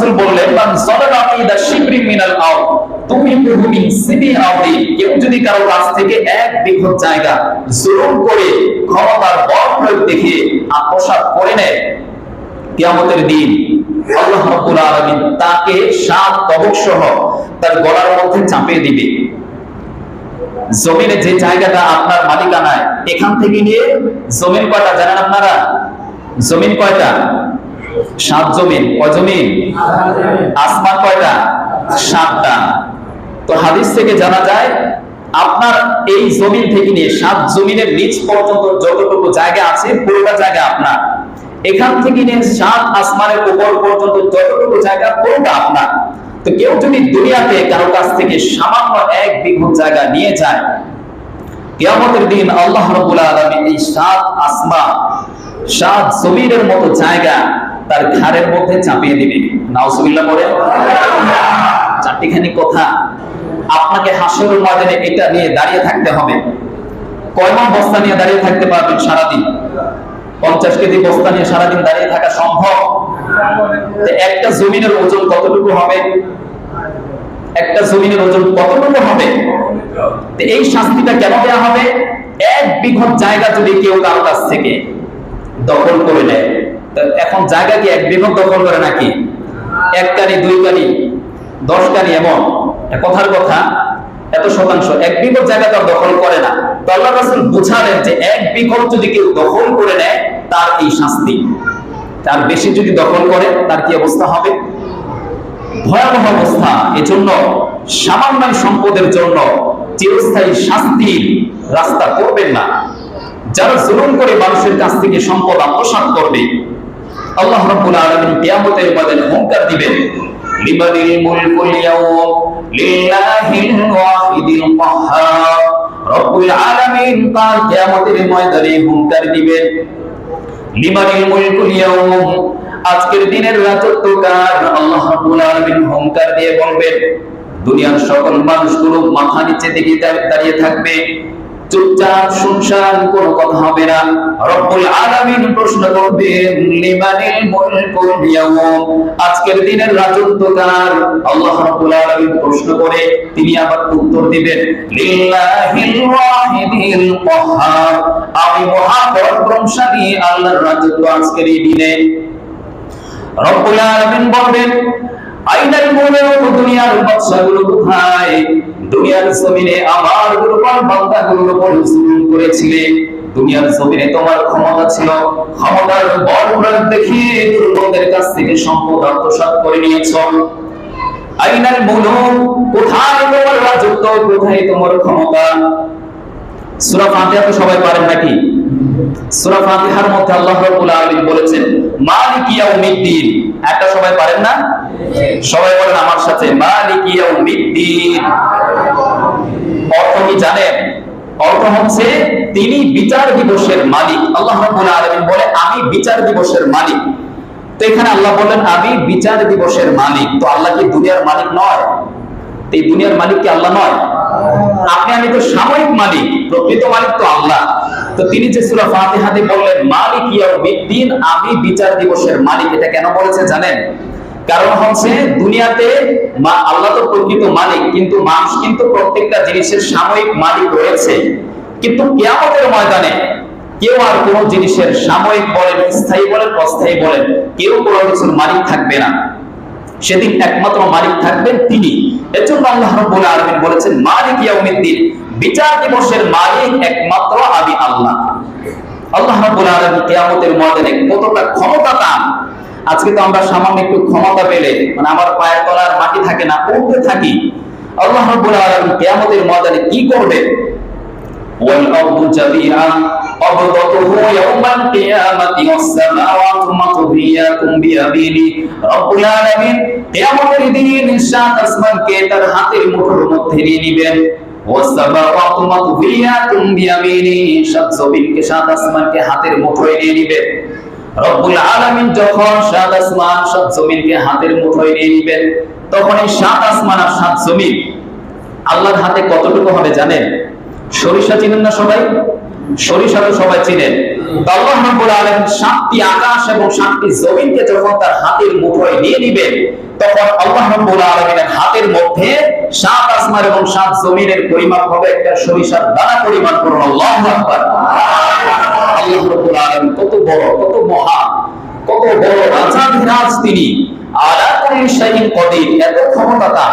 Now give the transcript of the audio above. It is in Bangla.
রাসূল বললেন, মান সালামা ইদা শিবরিন মিনাল আরদ। তুমিবুহু মিন সিনি আরদি কেউ যদি কারও কাছ থেকে এক জায়গা জুলুম করে ক্ষমতার বল প্রয়োগ দেখে করে নেয়, কিয়ামতের দিন আল্লাহ রাব্বুল আলামিন তাকে সাত তবক সহ তার গলার মধ্যে চাপিয়ে দিবে। জমিনে যে জায়গাটা আপনার মালিকানায়, এখান থেকে নিয়ে জমিন কয়টা জানেন আপনারা? জমিন কয়টা? সাত জমিন। কয় জমিন? আসমান কয়টা? সাতটা। তো হাদিস থেকে জানা যায়, আপনার এই জমিন থেকে নিয়ে সাত জমিনের নিচ পর্যন্ত যতটুকু জায়গা আছে, পুরোটা জায়গা আপনার। এখান থেকে নিয়ে সাত আসমানের উপর পর্যন্ত যতটুকু জায়গা, পুরোটা আপনার। তো কেউ যদি দুনিয়াতে কারও কাছ থেকে সামান্য এক বিঘত জায়গা নিয়ে যায়, কিয়ামতের দিন আল্লাহ রাব্বুল আলামিন এই সাত আসমান, সাত জমিনের মতো জায়গা তার ঘাড়ের মধ্যে চাপিয়ে দিবে। নাউজুবিল্লাহ বলে চারটিখানি কথা। আপনাকে হাসরের ময়দানে এটা নিয়ে দাঁড়িয়ে থাকতে হবে। কয় মন বস্তা নিয়ে দাঁড়িয়ে থাকতে পারবেন সারাদিন? পঞ্চাশ কেজি বস্তা নিয়ে সারাদিন দাঁড়িয়ে থাকা সম্ভব? একটা জমিনের ওজন কতটুকু হবে? একটা জমিনের ওজন কতটুকু হবে? এই শাস্তিটা কেন দেওয়া হবে? এক বিঘত জায়গা যদি কেউ কারও কাছ থেকে দখল করে নেয় এখন জায়গা কি এক বিঘত দখল করে নাকি? এক কানি, দুই কানি, দশ কানি এমন? কথার কথা। এত শতাংশ। এক বিঘত জায়গা তার দখল করে না। তো আল্লাহ রাসূল বুঝালেন যে এক বিঘত যদি কেউ দখল করে নেয়, তার এই শাস্তি। তার বেশি যদি দখল করে, তার কি অবস্থা হবে? ভয়াবহ অবস্থা। এজন্য সামান্য সম্পদের জন্য চিরস্থায়ী শাস্তির রাস্তা করবেন না। যারা জুলুম করে মানুষের কাছ থেকে সম্পদ আত্মসাৎ করবে আল্লাহ রাব্বুল আলামিন কিয়ামতের ময়দানে দিবেন লিমানিল মুলকুল ইয়াওম লিল্লাহিল ওয়াহিদিল আলামিন কিয়ামতের ময়দানে দিবেন লিমানিল মুলকুল ইয়াওম আজকের দিনের রাজত্ব কার আল্লাহ রাব্বুল আলামিন হুঙ্কার দিয়ে বলবেন, দুনিয়ার সকল মানুষগুলো মাথা নিচে দিকে দাঁড়িয়ে থাকবে। চুপচাপ শুনশান কথা হবে না। রব্বুল আলামিন প্রশ্ন করবেন, লিমানিল মুলকুল ইয়াওম আজকের দিনের আল্লাহ রাব্বুল আলামিন প্রশ্ন করে, তিনি আবার উত্তর দিবেন, লিল্লাহিল ওয়াহিদিল কাহ্হার আমি মহা পরাক্রমশালী আল্লাহর রাজত্ব আজকের এই দিনে। রব্বুল আলামিন বলবেন আইনাল মুলুক দুনিয়ার বাদশাগুলো কোথায়? দুনিয়ার জমিনে আমার করেছিলে। দুনিয়ার জমিনে তোমার ক্ষমতা ছিল। ক্ষমতার বল প্রয়োগ দুর্বলদের কাছ থেকে সম্পদ আত্মসাৎ করে নিয়েছ। আইনাল মুলুক কোথায় তোমার রাজত্ব, কোথায় তোমার ক্ষমতা? সূরা ফাতিহা তো সবাই পারেন নাকি? সূরা ফাতিহার মধ্যে আল্লাহ রাব্বুল আলামিন বলেছেন, মালিক ইয়াউমিদ্দিন। একটা সবাই পারেন না? সবাই বলেন আমার সাথে, মালিক ইয়াউমিদ্দিন। অর্থ কি জানেন? অর্থ হচ্ছে তিনি বিচার দিবসের মালিক। আল্লাহ রাব্বুল আলামিন বলে, আমি বিচার দিবসের মালিক। তো এখানে আল্লাহ বলেন আমি বিচার দিবসের মালিক। তো আল্লাহ কি দুনিয়ার মালিক নয়? এই দুনিয়ার মালিক কি আল্লাহ নয়? আপনি আমি তো সাময়িক মালিক, প্রকৃত মালিক তো আল্লাহ। তো তিনি যে সূরা ফাতিহাতে বললেন, মালিক ইয়াউমিদ্দিন আমি বিচার দিবসের মালিক। এটা কেন বলেছে জানেন? কারণ হচ্ছে দুনিয়াতে মা, আল্লাহ তো প্রকৃত মালিক, কিন্তু মানুষ কিন্তু প্রত্যেকটা জিনিসের সাময়িক মালিক রয়েছে। কিন্তু কিয়ামতের ময়দানে কেউ আর কোন জিনিসের সাময়িক বলেন, স্থায়ী বলেন, অস্থায়ী বলেন, কেউ কোনো কিছুর মালিক থাকবে না। সেদিন একমাত্র মালিক থাকবেন তিনি। এর জন্য আল্লাহ রাব্বুল আলামিন বলেছেন, মালিক ইয়াউমিদ্দিন বিচার দিবসের মালিক একমাত্র আমি আল্লাহ আল্লাহ রাব্বুল আলামিন কিয়ামতের ময়দানে কতটা ক্ষমতা তার আজকে তো আমরা সামান্য একটু ক্ষমতা পেলে মানে আমার পায়ের তলার মাটি থাকে না উঠতে থাকি আল্লাহ রাব্বুল আলামিন কিয়ামতের ময়দানে কি করবে والأرض جميعا قبضته يوم القيامة والسماوات مطويات بيمينه رب العالمين কিয়ামতের দিন সাত আসমানকে তার হাতের মুঠোর মধ্যে নিয়ে নেবেন والسماوات مطويات بيمينه হাতের মুঠোয় নিয়ে নেবেন রব্বুল যখন সাত আসমান, সাত জমিনকে হাতের মুঠোয় নিয়ে নেবেন তখন এই সাত আসমান আর সাত জমিন আল্লাহর হাতে কতটুকু হবে জানেন? সরিষা চিনেন না সবাই? সরিষা তো সবাই চিনেন সাতটি আকাশ এবং সাতটি জমিনকে যখন তার হাতের মুঠোয় নিয়ে নেবেন তখন আল্লাহ হাতের মধ্যে সাত আসমান এবং সাত জমিনের পরিমাপ হবে একটা সরিষার দানা পরিমাণ করুন কত বড়, কত মহা, কত বড় রাজা তিনি। আর এত ক্ষমতা